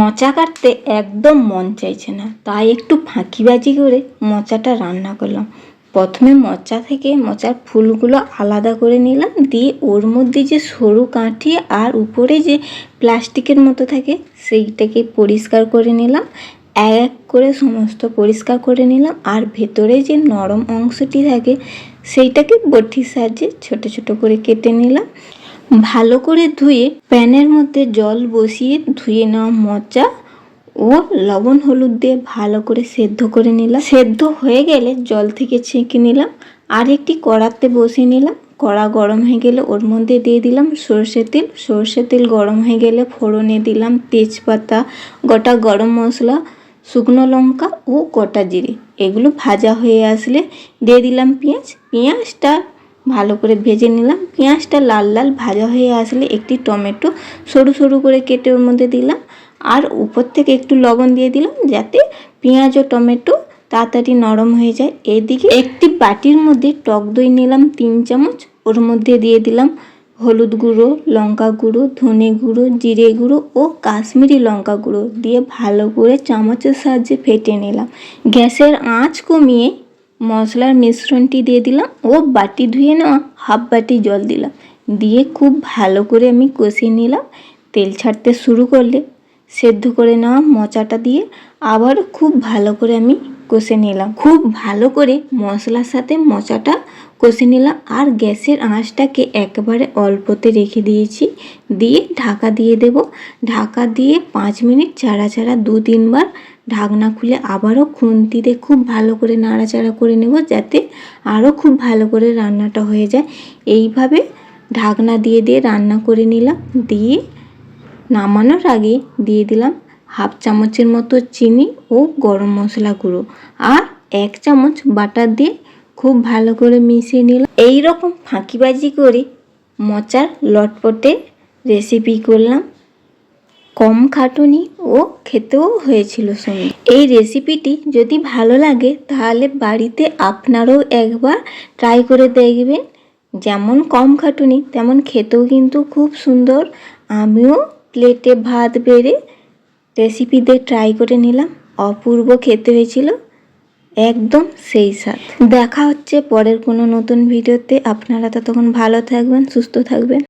মোচা কাটতে একদম মন চাইছে না। তাই একটু ফাঁকিবাজি করে মোচাটা রান্না করলাম। প্রথমে মোচা থেকে মোচার ফুলগুলো আলাদা করে নিলাম, দিয়ে ওর মধ্যে যে সরু কাঠি আর উপরে যে প্লাস্টিকের মতো থাকে, সেইটাকে পরিষ্কার করে নিলাম। এক এক করে সমস্ত পরিষ্কার করে নিলাম, আর ভেতরে যে নরম অংশটি থাকে, সেইটাকে বটির সাহায্যে ছোট ছোট করে কেটে নিলাম। ভালো করে ধুয়ে প্যানের মধ্যে জল বসিয়ে ধুয়ে নেওয়া মোচা ও লবণ হলুদ দিয়ে ভালো করে সেদ্ধ করে নিলাম। সেদ্ধ হয়ে গেলে জল থেকে ছেঁকে নিলাম। আর একটি কড়াতে বসিয়ে নিলাম। কড়া গরম হয়ে গেলে ওর মধ্যে দিয়ে দিলাম সর্ষে তেল। সর্ষে তেল গরম হয়ে গেলে ফোড়নে দিলাম তেজপাতা, গোটা গরম মশলা, শুকনো লঙ্কা ও গোটা জিরে। এগুলো ভাজা হয়ে আসলে দিয়ে দিলাম পেঁয়াজ। পেঁয়াজটা ভালো করে ভেজে নিলাম। পেঁয়াজটা লাল লাল ভাজা হয়ে আসলে একটি টমেটো সরু সরু করে কেটে ওর মধ্যে দিলাম। আর উপর থেকে একটু লবণ দিয়ে দিলাম যাতে পেঁয়াজ ও টমেটো তাড়াতাড়ি নরম হয়ে যায়। এদিকে একটি বাটির মধ্যে টক দই নিলাম তিন চামচ। ওর মধ্যে দিয়ে দিলাম হলুদ গুঁড়ো, লঙ্কা গুঁড়ো, ধনে গুঁড়ো, জিরে গুঁড়ো ও কাশ্মীরি লঙ্কা গুঁড়ো দিয়ে ভালো করে চামচের সাহায্যে ফেটে নিলাম। গ্যাসের আঁচ কমিয়ে মশলার মিশ্রণটি দিয়ে দিলাম ও বাটি ধুয়ে নেওয়া হাফ বাটি জল দিলাম। দিয়ে খুব ভালো করে আমি কষিয়ে নিলাম। তেল ছাড়তে শুরু করলে, সেদ্ধ করে নেওয়া মোচাটা দিয়ে আবার খুব ভালো করে আমি কষে নিলাম। খুব ভালো করে মশলার সাথে মোচাটা কষে নিলাম। আর গ্যাসের আঁচটাকে একেবারে অল্পতে রেখে দিয়েছি। দিয়ে ঢাকা দিয়ে দেব। ঢাকা দিয়ে পাঁচ মিনিট চাড়া চাড়া দু তিনবার ঢাকনা খুলে আবারও খুন্তিতে খুব ভালো করে নাড়াচাড়া করে নেব যাতে আরও খুব ভালো করে রান্নাটা হয়ে যায়। এইভাবে ঢাকনা দিয়ে দিয়ে রান্না করে নিলাম। দিয়ে নামানোর আগে দিয়ে দিলাম হাফ চামচের মতো চিনি ও গরম মশলা গুঁড়ো আর এক চামচ বাটার দিয়ে খুব ভালো করে মিশিয়ে নিলাম। এই রকম ফাঁকিবাজি করে মোচার লটপটে রেসিপি করলাম। কম খাটুনি ও খেতেও হয়েছিল সঙ্গে। এই রেসিপিটি যদি ভালো লাগে তাহলে বাড়িতে আপনারাও একবার ট্রাই করে দেখবেন। যেমন কম খাটুনি, তেমন খেতেও কিন্তু খুব সুন্দর। আমিও প্লেটে ভাত বেড়ে রেসিপিতে ট্রাই করে নিলাম। অপূর্ব খেতে হয়েছিল। একদম সেই স্বাদ। দেখা হচ্ছে পরের কোনো নতুন ভিডিওতে আপনারা ততক্ষণ ভালো থাকবেন, সুস্থ থাকবেন।